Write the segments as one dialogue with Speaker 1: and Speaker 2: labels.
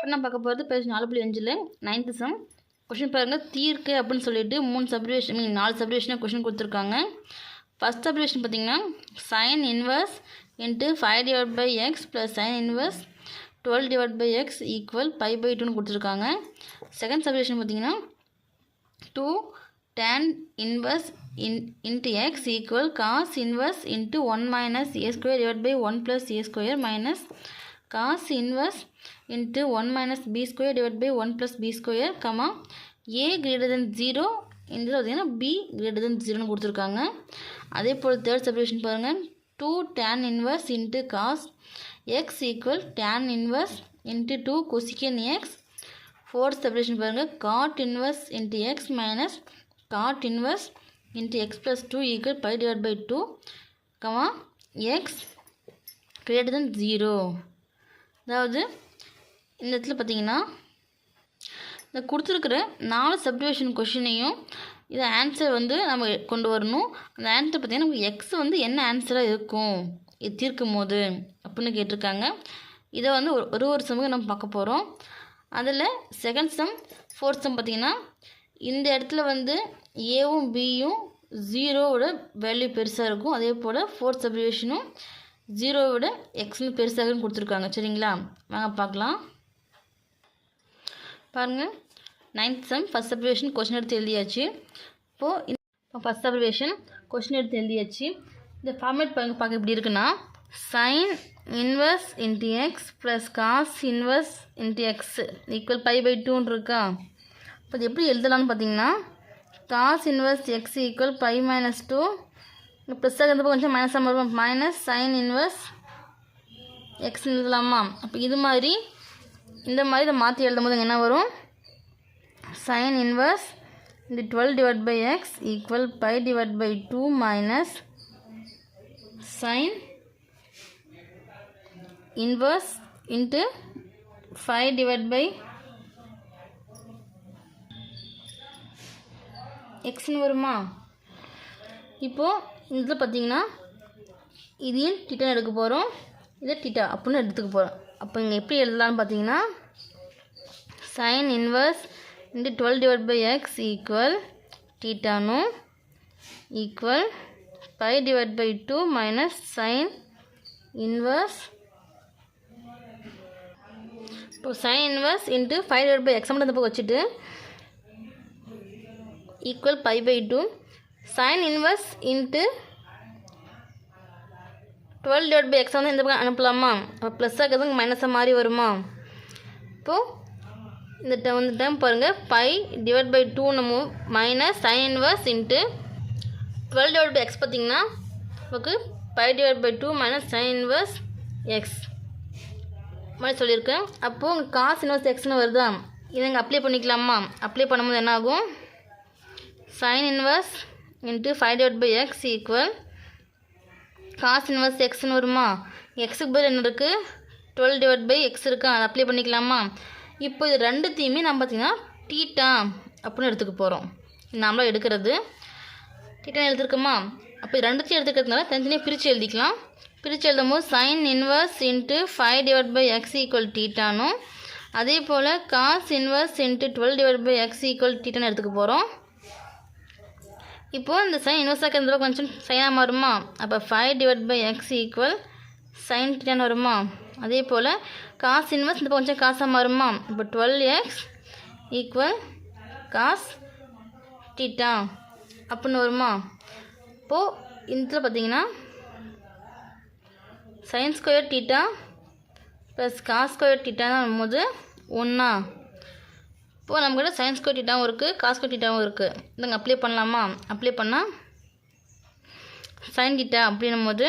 Speaker 1: இப்போ நான் பார்க்க போகிறது பேஜ் நாலு புள்ளி அஞ்சில் நைன்த்து சம் கொஷின் பாருங்கள் தீர்க்கு அப்படின்னு சொல்லிட்டு மூணு சப்ரிவேஷன் மீன் நாலு சப்ரிவேஷனாக கொஷின் கொடுத்துருக்காங்க. ஃபஸ்ட் சப்ரிவேஷன் பார்த்தீங்கன்னா sine inverse into five divide by x plus sine inverse twelve divide by x equal pi by டூன்னு கொடுத்துருக்காங்க. செகண்ட் சப்ரிவேஷன் பார்த்தீங்கன்னா two tan inverse in into x equal cos inverse into 1 minus a square divided by 1 plus a square minus cos inverse into 1 minus b square divided by 1 plus b square comma a greater than 0 இந்த பார்த்தீங்கன்னா b greater than 0னு கொடுத்துருக்காங்க அதே போல் third subdivision பாருங்கள் two tan inverse into cos x equal tan inverse into 2 cosecant x fourth subdivision பாருங்கள் cot inverse into x minus cot inverse into x plus 2 equal pi divided by 2 comma x greater than 0 அதாவது இந்த இடத்துல பார்த்தீங்கன்னா இந்த கொடுத்துருக்குற நாலு subdivision கொஷினையும் இதை answer வந்து நம்ம கொண்டு வரணும். அந்த ஆன்சர் பார்த்திங்கன்னா நமக்கு எக்ஸ் வந்து என்ன ஆன்சராக இருக்கும்? இது தீர்க்கும் போது அப்படின்னு கேட்டிருக்காங்க. இதை வந்து ஒரு ஒரு ஒரு சமூகம் நம்ம பார்க்க போகிறோம் அதில் செகண்ட் சம் ஃபோர்த் சம் பார்த்தீங்கன்னா இந்த இடத்துல வந்து ஏவும் பியும் ஜீரோவோட வேல்யூ பெருசாக இருக்கும். அதே போல் ஃபோர்த் சப்டிவிஷனும் ஜீரோவோட எக்ஸ்னு பெருசாகன்னு கொடுத்துருக்காங்க. சரிங்களா? வாங்க பார்க்கலாம். பாருங்கள் ninth sum first abbreviation question எடுத்து எழுதியாச்சு. இப்போது ஃபஸ்ட் அப்ரிவேஷன் கொஷின் எடுத்து எழுதியாச்சு. இந்த ஃபார்மேட் பாருங்க பார்க்க எப்படி இருக்குன்னா sine inverse into x plus cos inverse into x equal pi by டூன்னு இருக்கா? இப்போ அது எப்படி எழுதலாம்னு பார்த்தீங்கன்னா cos inverse x equal pi minus two ப்ளஸ்ஸாக இருந்தப்போ கொஞ்சம் மைனஸாக வரும் மைனஸ் சைன் இன்வர்ஸ் எக்ஸ் எழுதலாமா அப்போ இது மாதிரி இந்த மாதிரி இதை மாற்றி எழுதும் போது என்ன வரும்? சைன் இன்வர்ஸ் இந்த twelve divide by x equal pi divide by two minus sine inverse into five divide by எக்ஸ்னு வருமா? இப்போது இதில் பார்த்தீங்கன்னா இதையும் டிட்டான்னு எடுக்க போகிறோம். இதை டிட்டா அப்படின்னு எடுத்துக்க போகிறோம். அப்போ இங்கே எப்படி எழுதலாம்னு பார்த்தீங்கன்னா sine inverse into twelve divide by x equal டீட்டானும் equal pi divide by two minus sine inverse இப்போ sine inverse into five divide by x மட்டும் இந்த பக்கம் வச்சுட்டு equal pi by two sine inverse into twelve divide by x வந்து இந்த பக்கம் அனுப்பலாமா? அப்போ ப்ளஸ்ஸாக இருக்கிறது மைனஸாக மாறி வருமா? இப்போது இந்த டேம் இந்த டேம் பாருங்கள் பை டிவைட் பை டூ நம்ம minus sine inverse into twelve divide by x பார்த்தீங்கன்னா நமக்கு pi divide by two minus sine inverse x மாதிரி சொல்லியிருக்கேன். அப்போது உங்கள் காசு இன்வர்ஸ் எக்ஸ்னு வருதா? இதை நீங்கள் அப்ளை பண்ணிக்கலாமா? அப்ளை பண்ணும்போது என்ன ஆகும் inverse into five divide by x equal cos inverse எக்ஸ்னு வருமா? எக்ஸுக்கு பதில் என்ன இருக்குது டுவெல் டிவைட் பை எக்ஸ் இருக்கா? அதை அப்ளை பண்ணிக்கலாமா? இப்போ இது ரெண்டுத்தையுமே நம்ம பார்த்திங்கன்னா டீட்டா அப்படின்னு எடுத்துக்க போகிறோம் நாமளும் எடுக்கிறது. டீட்டா எழுதிருக்கோமா? அப்போ ரெண்டுத்தையும் எடுத்துக்கிறதுனால தனித்தனியாக பிரித்து எழுதிக்கலாம். பிரித்து எழுதும் போது sine inverse into five divide by x equal டீட்டானும் அதே போல் cos inverse into twelve divide by x equal டீட்டான்னு எடுத்துக்க போகிறோம் இப்போது இந்த சைன் இன்வெர்ஸாக இந்த கொஞ்சம் சைனாக மாறுமா? அப்போ five divide by x equal sine ten வருமா? அதே போல் காசு இன்வெஸ்ட் இந்த கொஞ்சம் காசாக மாறுமா? இப்போ twelve x equal cos theta அப்படின்னு வருமா? இப்போது இதில் பார்த்தீங்கன்னா sine square theta plus cos square டீட்டான்னு வரும்போது ஒன்றா இப்போது நம்மக்கிட்ட சயின்ஸ் கோட்டிட்டாவும் இருக்குது காஸ் கோட்டிட்டாவும் இருக்குது இந்தங்க அப்ளை பண்ணலாமா? அப்ளை பண்ணால் சைன் கிட்டா அப்படின்னும் போது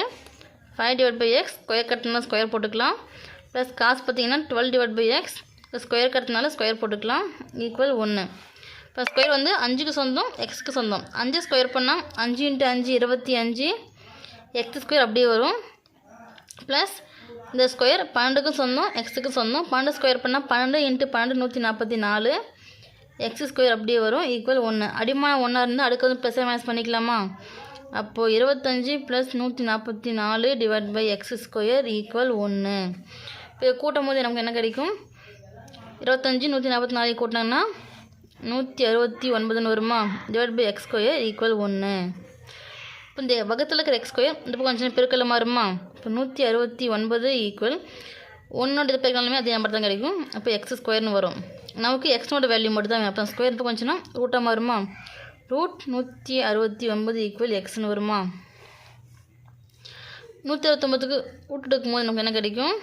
Speaker 1: five divide by x square கட்டினா ஸ்கொயர் போட்டுக்கலாம். ப்ளஸ் காசு பார்த்தீங்கன்னா twelve divide by x square கட்டினால square போட்டுக்கலாம். ஈக்குவல் ஒன்று இப்போ ஸ்கொயர் வந்து அஞ்சுக்கு சொந்தம் எக்ஸுக்கு சொந்தம். அஞ்சு ஸ்கொயர் பண்ணால் அஞ்சு இன்ட்டு அஞ்சு இருபத்தி அஞ்சு எக்ஸ் ஸ்கொயர் அப்படியே வரும். ப்ளஸ் இந்த ஸ்கொயர் பன்னெண்டுக்கும் சொந்தம் எக்ஸுக்கு சொந்தம். பன்னெண்டு ஸ்கொயர் பண்ணால் பன்னெண்டு இன்ட்டு பன்னெண்டு நூற்றி நாற்பத்தி நாலு. எக்ஸ் ஸ்கொயர் அப்படியே வரும் ஈக்குவல் ஒன்று அடிமானம் ஒன்றா இருந்தால் அடுக்கு வந்து ப்ளஸ் மைனஸ் பண்ணிக்கலாமா? அப்போது இருபத்தஞ்சி ப்ளஸ் நூற்றி நாற்பத்தி நாலு divide by x square equal ஒன்று இப்போ கூட்டும் போது நமக்கு என்ன கிடைக்கும்? இருபத்தஞ்சி நூற்றி நாற்பத்தி நாலு கூட்டினாங்கன்னா நூற்றி அறுபத்தி ஒன்பதுன்னு வருமா? Divide by x square equal ஒன்று இப்போ இந்த வகத்தில் இருக்கிற எக்ஸ் ஸ்கொயர் இந்த பக்கம் கொஞ்சம் பெருக்கல மாறுமா இப்போ நூற்றி அறுபத்தி ஒன்பது ஈக்குவல் ஒன்னோட இது பெருக்கினாலுமே அதே நம்பர் தான் கிடைக்கும். அப்போ எக்ஸ் ஸ்கொயர்னு வரும். நமக்கு எக்ஸ்னோட வேல்யூ மட்டும் தான் அப்போ ஸ்கொயர் இப்போ கொஞ்சம்னா ரூட்டாக வருமா ரூட் நூற்றி அறுபத்தி ஒன்பது ஈக்குவல் எக்ஸ்னு வருமா? நூற்றி அறுபத்தொம்பதுக்கு ரூட் எடுக்கும்போது நமக்கு என்ன கிடைக்கும்?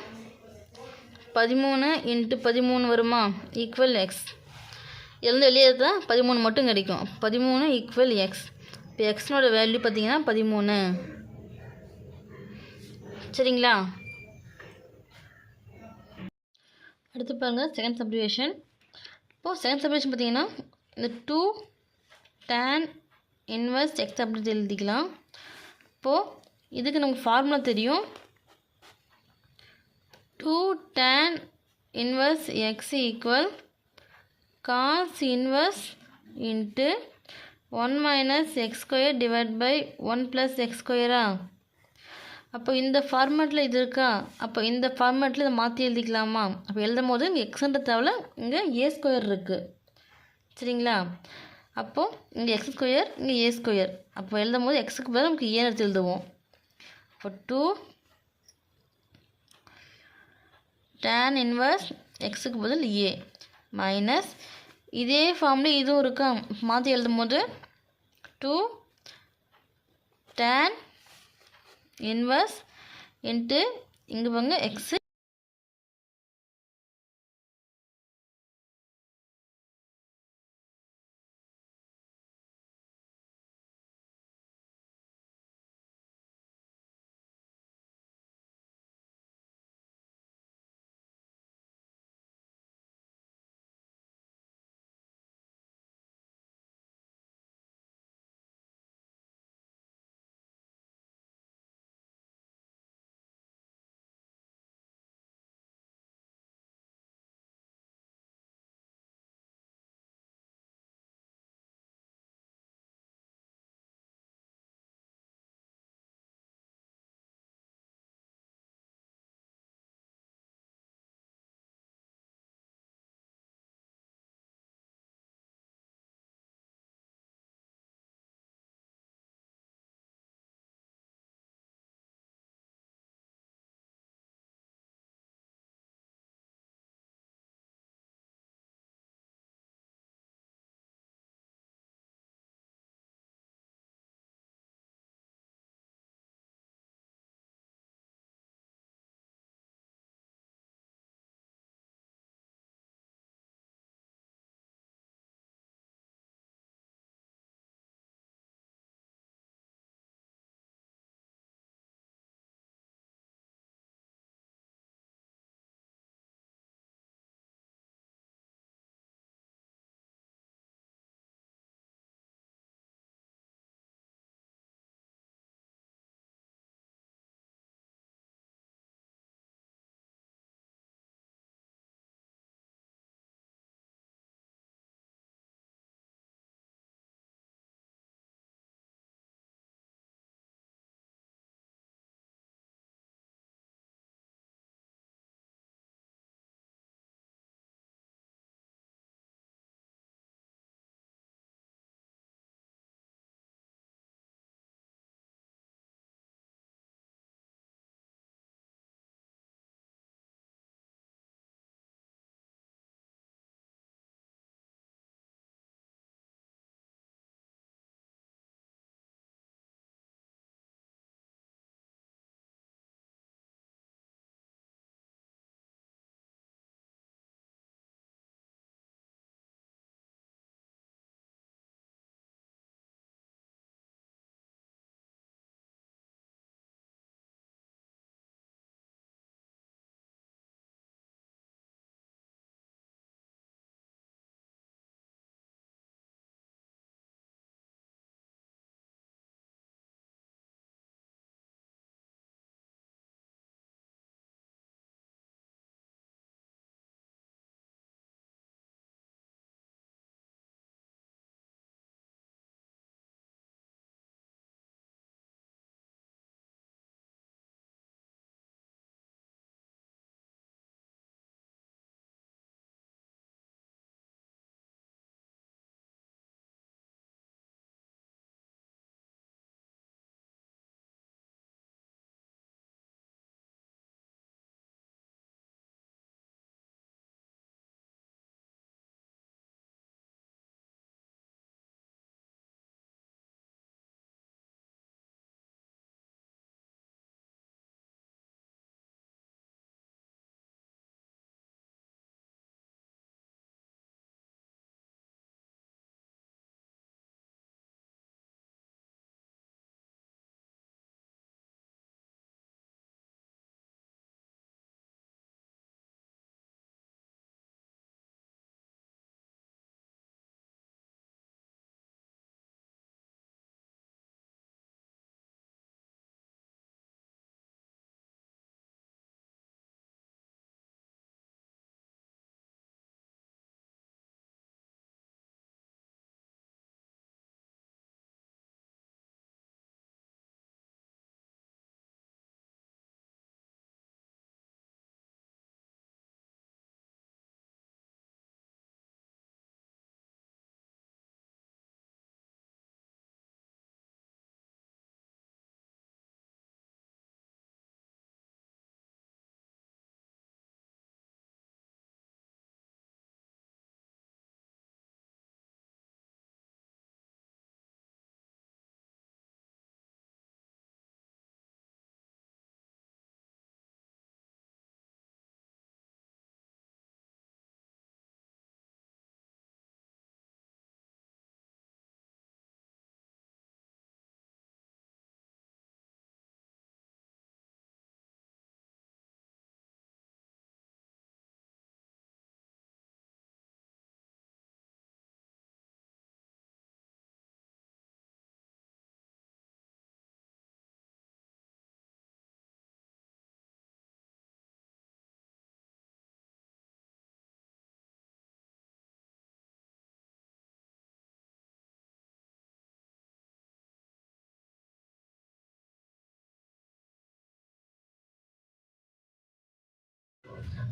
Speaker 1: பதிமூணு இன்ட்டு பதிமூணு வருமா? ஈக்குவல் எக்ஸ் இதுலேருந்து வெளியே தான் பதிமூணு மட்டும் கிடைக்கும். பதிமூணு ஈக்குவல் எக்ஸ் இப்போ எக்ஸ்னோட வேல்யூ பார்த்தீங்கன்னா பதிமூணு. சரிங்களா? அடுத்து பாருங்கள் செகண்ட் சப்டிவேஷன் இப்போது செகண்ட் சப்டிவேஷன் பார்த்தீங்கன்னா இந்த டூ டேன் இன்வெஸ்ட் எக்ஸ் அப்படி எழுதிக்கலாம். இப்போது இதுக்கு நமக்கு ஃபார்முலா தெரியும். Two tan inverse x equal cos inverse into one minus x square divide by one plus x ஸ்கொயரா அப்போ இந்த ஃபார்மேட்டில் இது இருக்கா? அப்போ இந்த ஃபார்மேட்டில் இதை மாற்றி எழுதிக்கலாமா? அப்போ எழுதும் போது இங்கே எக்ஸ்ன்ற தவிர இங்கே ஏ ஸ்கொயர் இருக்குது சரிங்களா? அப்போது இங்கே எக்ஸ் ஸ்கொயர் இங்கே ஏ ஸ்கொயர் அப்போ எழுதும் போது எக்ஸுக்கு பதில் நமக்கு ஏ எடுத்து எழுதுவோம். அப்போ டூ டேன் இன்வர்ஸ் எக்ஸுக்கு பதில் ஏ மைனஸ் இதே ஃபார்ம்லேயே இதுவும் இருக்கா? மாற்றி எழுதும் போது டூ டேன் இன்வர்ஸ் இன்ட்டு இங்கே பாருங்க எக்ஸு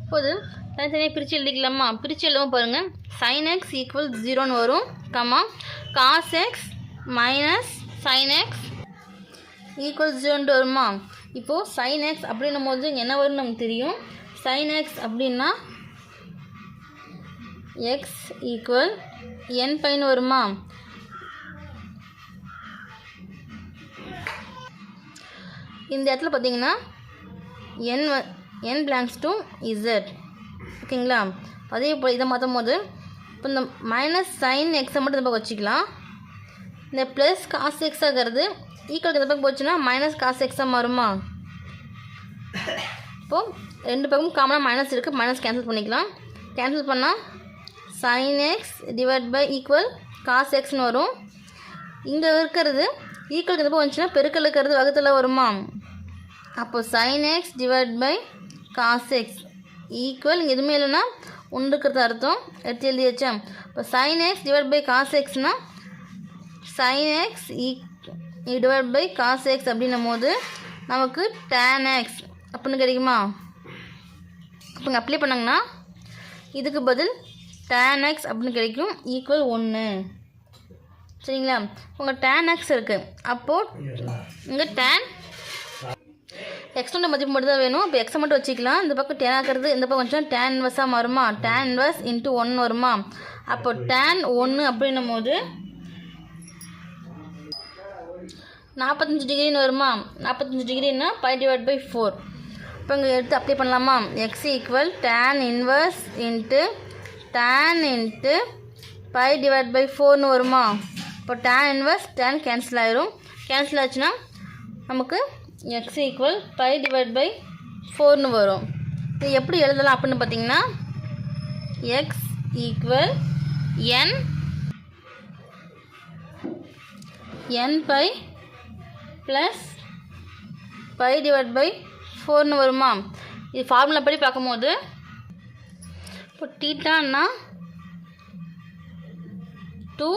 Speaker 1: இப்போது தனித்தனியாக பிரித்து எழுதிக்கலாமா? பிரித்து எழுதவும் பாருங்கள் சைன் எக்ஸ் ஈக்குவல் ஜீரோன்னு வரும். Comma cos x minus sine x equal ஜீரோன்ட்டு வருமா? இப்போது சைன் எக்ஸ் அப்படின்னும் போது என்ன வரும்னு நமக்கு தெரியும்? சைன் எக்ஸ் அப்படின்னா எக்ஸ் ஈக்குவல் என் பையன் வருமா? இந்த இடத்துல பார்த்தீங்கன்னா n n belongs to Z ஓகேங்களா? அதே போல் இதை மாற்றும் போது இப்போ இந்த மைனஸ் சைன் எக்ஸை மட்டும் இந்த பக்கம் வச்சுக்கலாம். இந்த ப்ளஸ் காசு எக்ஸாகிறது ஈக்குவல் இந்த பக்கம் போச்சுன்னா மைனஸ் காசு எக்ஸாக மாறுமா? இப்போது ரெண்டு பக்கமும் காமனாக மைனஸ் இருக்குது மைனஸ் கேன்சல் பண்ணிக்கலாம். கேன்சல் பண்ணால் sine x divide by equal cos எக்ஸ்னு வரும். இங்கே இருக்கிறது ஈக்குவல் இந்த பக்கம் வந்துச்சுன்னா பெருக்கல் இருக்கிறது வகுத்தில் வருமா? அப்போது sine x divide by cos x equal இங்கே எதுவுமே இல்லைன்னா ஒன்று இருக்கிறது அர்த்தம். எடுத்து எழுதியாச்சா? இப்போ sine x divide by cos எக்ஸ்னால் sine x ஈ டிவைட் பை காஸ் எக்ஸ் அப்படின்னும் போது நமக்கு டேன் எக்ஸ் அப்படின்னு கிடைக்குமா? இப்போ இங்கே அப்ளை பண்ணாங்கன்னா இதுக்கு பதில் டேன் எக்ஸ் அப்படின்னு கிடைக்கும் ஈக்குவல் ஒன்று சரிங்களா? உங்கள் டேன் எக்ஸ் இருக்குது அப்போது இங்கே டேன் எக்ஸ்டோட மதிப்பு மட்டும் தான் வேணும் இப்போ எக்ஸை மட்டும் வச்சுக்கலாம். இந்த பக்கம் டென் ஆக்கிறது இந்த பக்கம் கொஞ்சம் டேன் இன்வர்ஸாக மாறுமா? டேன் இன்வர்ஸ் இன்ட்டு ஒன் வருமா? அப்போ டேன் ஒன்று அப்படின்னும் போது நாற்பத்தஞ்சு டிகிரின்னு வருமா? நாற்பத்தஞ்சு டிகிரின்னா பை டிவைட் பை ஃபோர் இப்போ இங்கே எடுத்து அப்ளை பண்ணலாமா? X equal tan inverse into tan into pi divide by ஃபோர்னு வருமா? இப்போ டேன் இன்வர்ஸ் டேன் கேன்சல் ஆயிரும். கேன்சல் ஆச்சுன்னா நமக்கு x equal pi divide by ஃபோர்னு வரும். இது எப்படி எழுதலாம் அப்படின்னு பார்த்தீங்கன்னா x equal n n pi plus pi divide by ஃபோர்னு வருமா? இது ஃபார்முலா படி பார்க்கும்போது இப்போ டீட்டான்னா two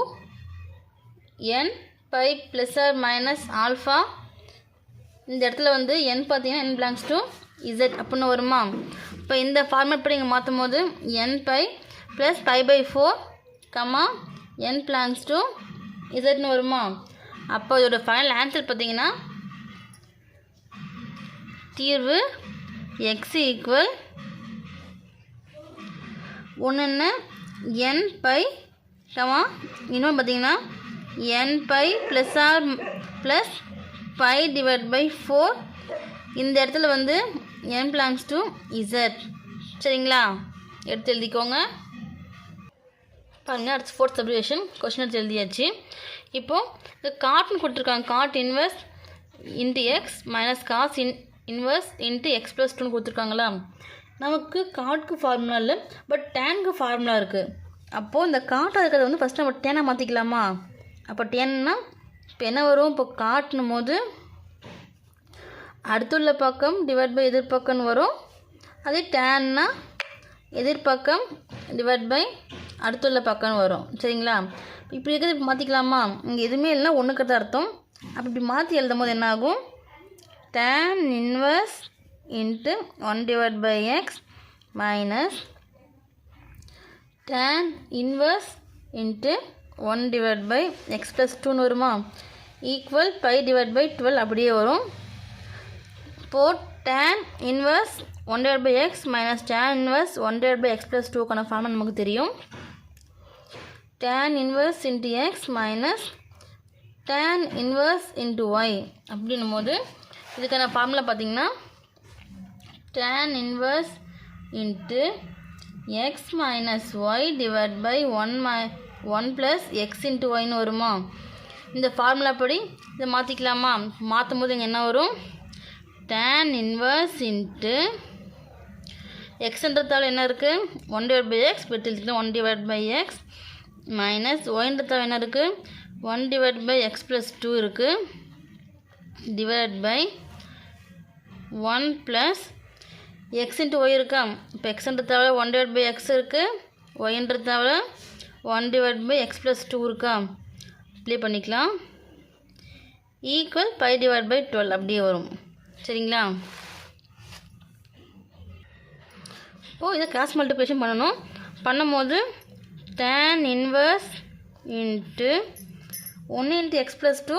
Speaker 1: n pi plus or minus alpha இந்த இடத்துல வந்து என் பார்த்தீங்கன்னா என் பிளாங்ஸ் டு இசட் அப்படின்னு வருமா? இப்போ இந்த ஃபார்மேட் படி இங்கே மாற்றும் போது n pi plus pi by four comma n belongs to இசட்னு வருமா? அப்போ இதோட ஃபைனல் ஆன்சர் பார்த்தீங்கன்னா தீர்வு எக்ஸ் ஈக்குவல் ஒன்று என் பை கமா இன்னொன்று பார்த்தீங்கன்னா n pi plus r plus five divide by four இந்த இடத்துல வந்து என் பிளாங்ஸ் டு இசட் சரிங்களா? எடுத்து எழுதிக்கோங்க. பாருங்கள் அடுத்து ஃபோர்த் சப்ரிவேஷன் கொஸ்டின் எடுத்து எழுதியாச்சு. இப்போது இந்த காட்னு கொடுத்துருக்காங்க. Cot inverse into x minus cos in inverse into x plus டூன்னு கொடுத்துருக்காங்களா? நமக்கு காட்க்கு ஃபார்முலா இல்லை பட் டேனுக்கு ஃபார்முலா இருக்குது அப்போது இந்த காட்டாக இருக்கிறத வந்து ஃபஸ்ட்டு நம்ம டேனாக மாற்றிக்கலாமா அப்போ டேன்னா இப்போ என்ன வரும்? இப்போ காட்டணும் போது அடுத்துள்ள பக்கம் டிவைட் பை எதிர்பக்கம்னு வரும். அதே டேன்னா எதிர்பக்கம் டிவைட் பை அடுத்துள்ள பக்கம்னு வரும். சரிங்களா? இப்படி இருக்கிறது மாற்றிக்கலாமா இங்கே எதுவுமே இல்லைன்னா ஒன்றுக்கு தான் அர்த்தம். அப்போ இப்படி மாற்றி எழுதும் போது என்னாகும் tan inverse into one divide by x minus tan inverse into one divide by x plus டூன்னு வருமா? Equal pi divide by twelve அப்படியே வரும். Four tan inverse one divide by x minus tan inverse one divide by x plus டூக்கான form நமக்கு தெரியும். Tan inverse into x minus tan inverse into y அப்படின்னும் போது இதுக்கான formula பார்த்தீங்கன்னா tan inverse into x minus y divide by one my one plus x into ஒய்னு வருமா? இந்த formula படி இதை மாற்றிக்கலாமா மாற்றும் போது இங்கே என்ன வரும்? டேன் இன்வர்ஸ் இன்ட்டு எக்ஸ்ன்றதால் என்ன இருக்குது ஒன் டிவைட் பை எக்ஸ் பெற்று one divide by x minus ஒயின்றதால் என்ன இருக்குது one divide by x plus two இருக்குது divide by one plus x into y இருக்கா? இப்போ எக்ஸ்ன்றதால ஒன் டிவைட் பை எக்ஸ் இருக்குது ஒய்ன்றதால one divide by x plus two இருக்கா? Apply பண்ணிக்கலாம். Equal pi divide by twelve அப்படியே வரும். சரிங்களா? ஓ இதை கிராஸ் மல்டிப்ளிகேஷன் பண்ணணும். பண்ணும்போது டேன் இன்வர்ஸ் இன்ட்டு ஒன்று into x plus two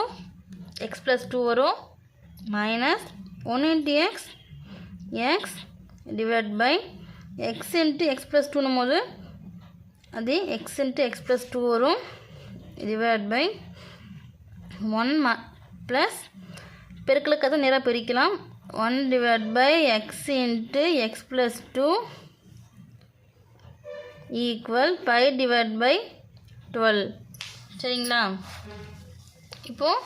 Speaker 1: x plus two வரும். மைனஸ் ஒன்று into x x divide by x into x plus டூன்னும் போது அது x into x plus two வரும். டிவைட் பை ஒன் ம ப்ளஸ் பெருக்களுக்கு தான் நேராக பிரிக்கலாம். One divide by x into x plus two equal pi divide by twelve சரிங்களா? இப்போது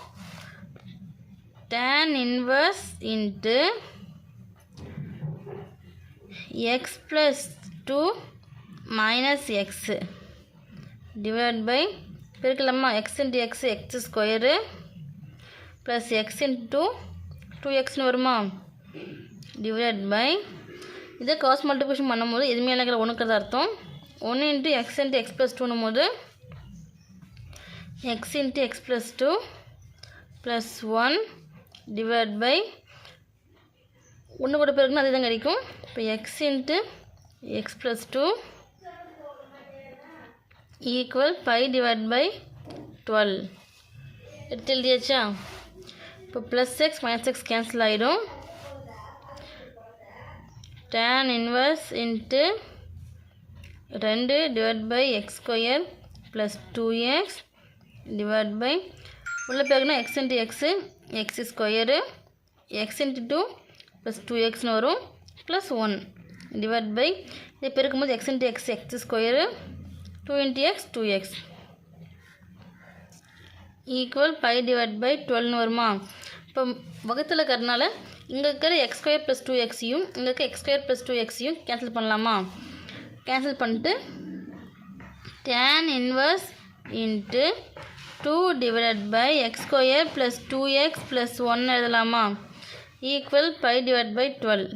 Speaker 1: tan inverse into x plus two minus x divide by பெருக்கலாமா? X into x x square plus x into two எக்ஸ்னு வருமா? Divide by இதே cos multiplication பண்ணும்போது எதுவுமே எனக்கு ஒன்றுக்கிறது அர்த்தம். ஒன்று into x into x plus டூனும் போது x into x plus two plus one divide by ஒன்று கூட பிறகுன்னு அதே தான் கிடைக்கும் இப்போ x into x plus two equal pi divide by twelve எடுத்து எழுதியாச்சா இப்போ plus x minus x cancel ஆகிடும் டேன் இன்வர்ஸ் இன்ட்டு ரெண்டு divide by x square plus two x divide by உள்ள பேருக்குனா x into x x square x into two plus two எக்ஸ்னு வரும். Plus one divide by இது பெருக்கும்போது x into x x square two into x two x equal pi divide by டுவெல்னு வருமா? இப்போ வகுத்தில் இருக்கிறதுனால இங்கே இருக்கிற எக்ஸ் ஸ்கொயர் ப்ளஸ் டூ எக்ஸையும் இங்கே இருக்க எக்ஸ் ஸ்கொயர் ப்ளஸ் டூ எக்ஸையும் கேன்சல் பண்ணலாமா? கேன்சல் பண்ணிட்டு tan inverse into two divided by x square plus two x plus one எழுதலாமா? Equal pi divide by twelve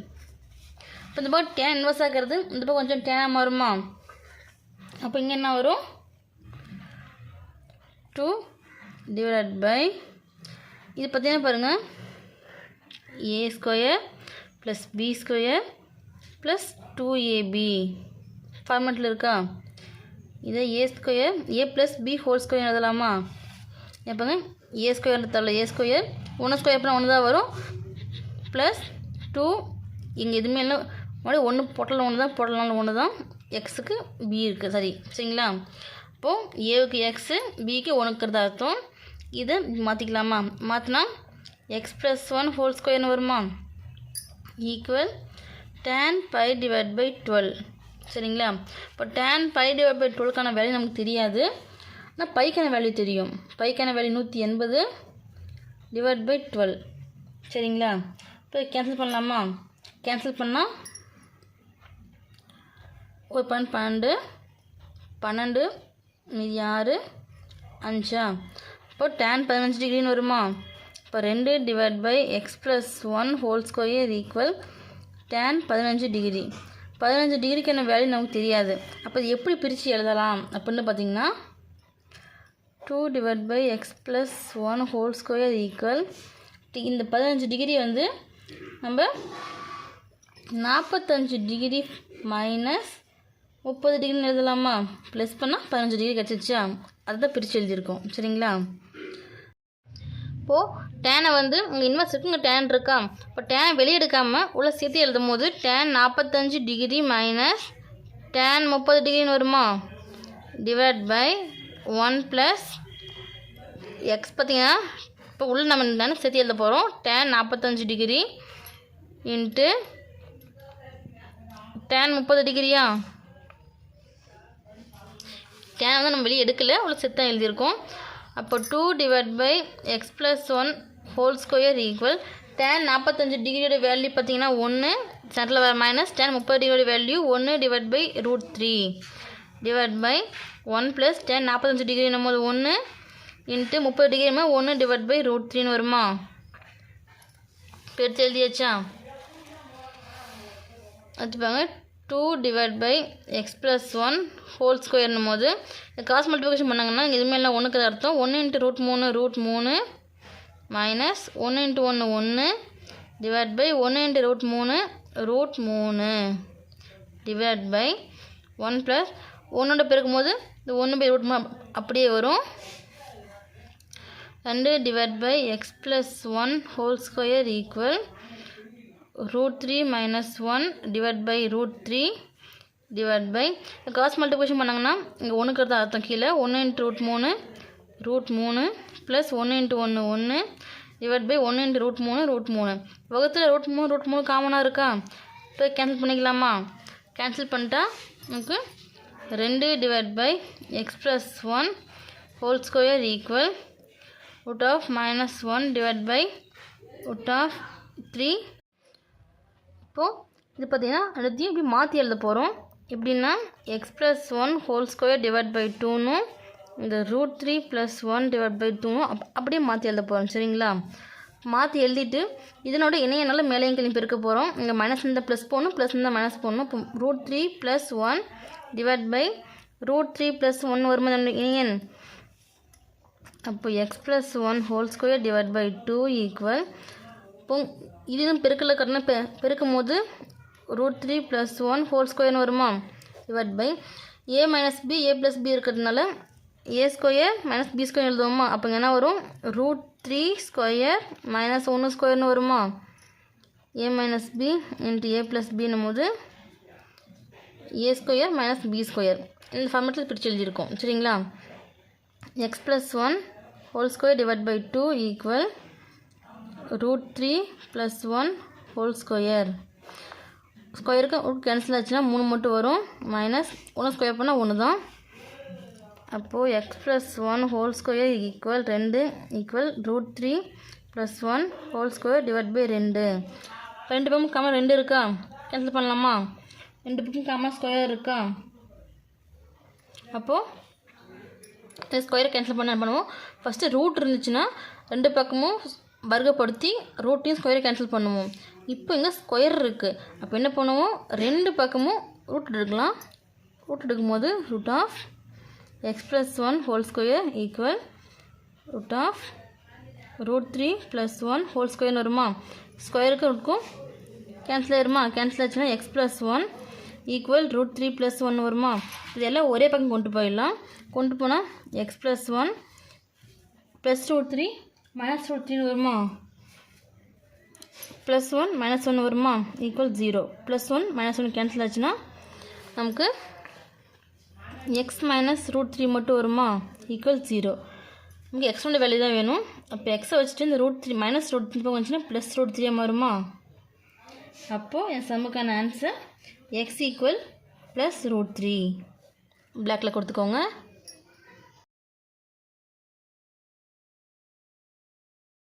Speaker 1: இப்போ இந்த பக்கம் டேன் இன்வர்ஸ் ஆகிறது இந்த பக்கம் கொஞ்சம் டேனாக மாறுமா? அப்போ இங்கே என்ன வரும்? டூ டிவைட் பை இது பார்த்தீங்கன்னா பாருங்கள் a square plus b square plus two ab ஃபார்மெட்டில் இருக்கா? இதை a square a plus b whole square எழுதலாமா? எப்போங்க ஏ ஸ்கொயர் தரல ஏ ஸ்கொயர் ஒன்று ஸ்கொயர் அப்புறம் ஒன்று தான் வரும்? ப்ளஸ் டூ இங்கே எதுவுமே இல்லை. மறுபடியும் ஒன்று பொட்டல் ஒன்று தான் பொட்டல் ஒன்று தான் எக்ஸுக்கு பி இருக்குது சரி சரிங்களா? இப்போது ஏவுக்கு எக்ஸு பிக்கு ஒன்றுக்கிறது அர்த்தம். இதை மாற்றிக்கலாமா மாற்றினா எக்ஸ் ப்ளஸ் ஒன் ஹோல் ஸ்கொயர்னு வருமா? Equal tan pi divide by twelve சரிங்களா? இப்போ டேன் பை டிவைட் பை டுவெல்க்கான வேல்யூ நமக்கு தெரியாது. ஆனால் பைக்கான வேல்யூ தெரியும். பைக்கான வேல்யூ நூற்றி எண்பது டிவைட் பை டுவெல் சரிங்களா? இப்போ கேன்சல் பண்ணலாமா? கேன்சல் பண்ணால் ஒரு பன்னெண்டு பன்னெண்டு பன்னெண்டு மீதி ஆறு அஞ்சா? இப்போ டேன் பதினஞ்சு டிகிரின்னு வருமா? இப்போ ரெண்டு divide by x plus one whole square equal tan பதினஞ்சு டிகிரி பதினஞ்சு டிகிரிக்கான வேல்யூ நமக்கு தெரியாது. அப்போ எப்படி பிரித்து எழுதலாம்? அப்படின்னு பார்த்தீங்கன்னா two divide by x plus one whole square equal இந்த பதினஞ்சு டிகிரி வந்து நம்ம நாற்பத்தஞ்சு டிகிரி மைனஸ் முப்பது டிகிரின்னு எழுதலாமா? ப்ளஸ் பண்ணால் பதினஞ்சு டிகிரி கிடச்சிச்சா அதுதான் பிரித்து எழுதியிருக்கோம். சரிங்களா? இப்போது டேனை வந்து இங்கே இன்வெர்ஸ் இருக்கு இங்கே டேன் இருக்கா? இப்போ டேன் வெளியே எடுக்காமல் உள்ள சேர்த்து எழுதும் போது டேன் நாற்பத்தஞ்சு டிகிரி மைனஸ் டேன் முப்பது டிகிரின்னு வருமா? Divide by one plus x பார்த்தீங்கன்னா இப்போ உள்ள நம்ம தானே சேர்த்து எழுத போகிறோம் டேன் நாற்பத்தஞ்சு டிகிரி இன்ட்டு டேன் முப்பது டிகிரியா ஸ்கேன் வந்து நம்ம வெளியே எடுக்கல. அவ்வளோ சித்தம் எழுதியிருக்கோம். அப்போ two divide by x plus one whole square equal tan நாற்பத்தஞ்சு டிகிரியோட வேல்யூ பார்த்தீங்கன்னா ஒன்று சென்டரில் வர மைனஸ் டேன் முப்பது டிகிரியோட வேல்யூ ஒன்று divide by root three divide by one plus tan நாற்பத்தஞ்சு டிகிரி போது ஒன்று இன்ட்டு முப்பது டிகிரிமா ஒன்று டிவைட் பை ரூட் த்ரீன்னு வருமா? பெருத்து எழுதியாச்சா? வச்சுப்பாங்க two divide by x plus one whole ஸ்கொயர்னும் போது காசு மல்டிபிகேஷன் பண்ணாங்கன்னா எதுவுமே எல்லாம் ஒன்றுக்கு அர்த்தம். ஒன்று இன்ட்டு ரூட் மூணு ரூட் மூணு மைனஸ் ஒன்று இன்ட்டு ஒன்று ஒன்று டிவைட் பை ஒன்று இன்ட்டு ரூட் மூணு ரூட் மூணு டிவைட் பை ஒன் ப்ளஸ் ஒன்னோட பெருக்கும் போது இந்த ஒன்று பை ரூட் அப்படியே வரும். ரெண்டு divide by x plus one whole square equal root three minus one divide by root three divide by cross multiplication பண்ணாங்கன்னா இங்கே ஒன்றுக்கு தான் அர்த்தம் கீழே ஒன்று இன்ட்டு ரூட் மூணு ரூட் மூணு ப்ளஸ் ஒன்று இன்ட்டு ஒன்று ஒன்று டிவைட் பை ஒன்று இன்ட்டு ரூட் மூணு ரூட் மூணு. வகுத்தில் ரூட் மூணு ரூட் மூணு காமனாக இருக்கா? இப்போ கேன்சல் பண்ணிக்கலாமா? கேன்சல் பண்ணிட்டா நமக்கு ரெண்டு divide by x plus one whole square equal root of minus 1 divided by root of 3 இப்போது இது பார்த்தீங்கன்னா அடுத்தையும் இப்படி மாற்றி எழுத போகிறோம் எப்படின்னா x plus one whole square divide by டூனும் இந்த root three plus one divide by டூனும் அப் அப்படியே மாற்றி எழுத போகிறோம் சரிங்களா? மாற்றி எழுதிட்டு இதனோட இணையனால மேலேயும் கிளம்பி பெருக்க போகிறோம் இங்கே மைனஸ் இந்த ப்ளஸ் போகணும் ப்ளஸ் இந்த மைனஸ் போடணும். இப்போ root three plus one divide by root three plus one வரும்போது இணையன் அப்போ x plus one whole square divide by two equal இப்போ இதுவும் பெருக்கல கட்டினா பெ பெருக்கும் போது root three plus one whole ஸ்கொயர்னு வருமா? Divide by a minus b a plus b இருக்கிறதுனால a square minus b square எழுதுவோமா? அப்போ என்ன வரும்? ரூட் த்ரீ ஸ்கொயர் மைனஸ் ஒன்று ஸ்கொயர்னு வருமா? A minus b into a plus பின்னும் போது a square minus b square இந்த ஃபார்மேட்டில் பிரித்து எழுதியிருக்கோம். சரிங்களா? X plus one whole square divide by two equal root three plus one whole square ஸ்கொயருக்கு ரூட் கேன்சல் ஆச்சுன்னா மூணு மட்டும் வரும். மைனஸ் ஒன்று ஸ்கொயர் பண்ணால் ஒன்று தான். அப்போது x plus one whole square equal ரெண்டு equal root three plus one whole square divide by ரெண்டு. ரெண்டு பக்கம் காமன் ரெண்டு இருக்கா? கேன்சல் பண்ணலாமா? ரெண்டு பக்கம் காமன் ஸ்கொயர் இருக்கா? அப்போது ஸ்கொயரை கேன்சல் பண்ண பண்ணுவோம்? ஃபஸ்ட்டு ரூட் இருந்துச்சுன்னா ரெண்டு பக்கமும் வர்க்கப்படுத்தி ரூட்டையும் ஸ்கொயரை கேன்சல் பண்ணுவோம். இப்போ இங்கே ஸ்கொயர் இருக்குது அப்போ என்ன பண்ணுவோம்? ரெண்டு பக்கமும் ரூட் எடுக்கலாம். ரூட் எடுக்கும்போது root of x plus one whole square equal root of root three plus one whole ஸ்கொயர்னு வருமா? ஸ்கொயருக்கு இருக்கும் கேன்சல் ஆயிருமா? கேன்சல் ஆச்சுன்னா x plus one equal root three plus one வருமா? இதெல்லாம் ஒரே பக்கம் கொண்டு போயிடலாம். கொண்டு போனால் x plus one plus root three minus root த்ரீன்னு வருமா? ப்ளஸ் ஒன் மைனஸ் ஒன் வருமா? Equal zero plus one minus one cancel ஆச்சுன்னா நமக்கு எக்ஸ் மைனஸ் ரூட் த்ரீ மட்டும் வருமா? ஈக்குவல் ஜீரோ நமக்கு எக்ஸோட வேல்யூ தான் வேணும். அப்போ எக்ஸை வச்சுட்டு இந்த root three minus root three வந்துச்சுன்னா ப்ளஸ் ரூட் த்ரீ வருமா? அப்போது என் சம்முக்கான answer x equal plus root three பிளாக்கில் கொடுத்துக்கோங்க.